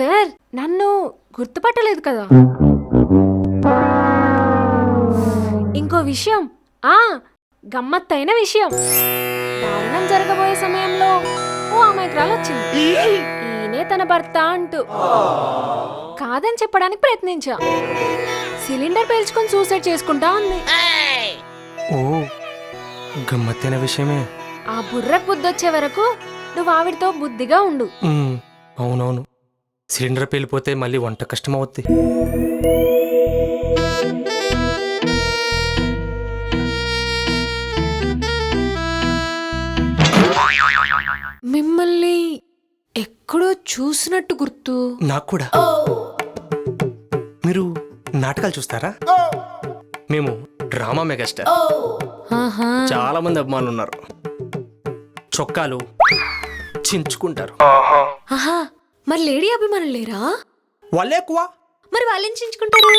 Sir నన్ను గుర్తుపట్టలేదు కదా. ఇంకో విషయం. ఆ గమ్మత్తైన విషయం. దారుణం జరగబోయే సమయంలో ఓ అమాయకురాలు వచ్చింది ఈయనే తన భర్త అంటూ. కాదని చెప్పడానికి ప్రయత్నించా. సిలిండర్ పేల్చుకొని సూసైడ్ చేసుకుంటా ఉంది. ఓ గమ్మత్తైన విషయమే. ఆ బుర్రకు బుద్ధొచ్చే వరకు నువ్వు ఆవిడతో బుద్ధిగా ఉండు. అవునవును. సిలిండర్ పేలిపోతే మళ్ళీ వంట కష్టం అవుద్ది మిమ్మల్ని ఎక్కడో చూసినట్టు గుర్తు. నాకు కూడా. మీరు నాటకాలు చూస్తారా? మేము డ్రామా మెగాస్టార్. ఆహా. చాలా మంది అభిమానులు ఉన్నారు. చొక్కాలు చించుకుంటారు. ఆహా. మరి లేడీ అభిమానులు లేరా? వాళ్ళే ఎక్కువ. మరి వాళ్ళేం చించుకుంటారు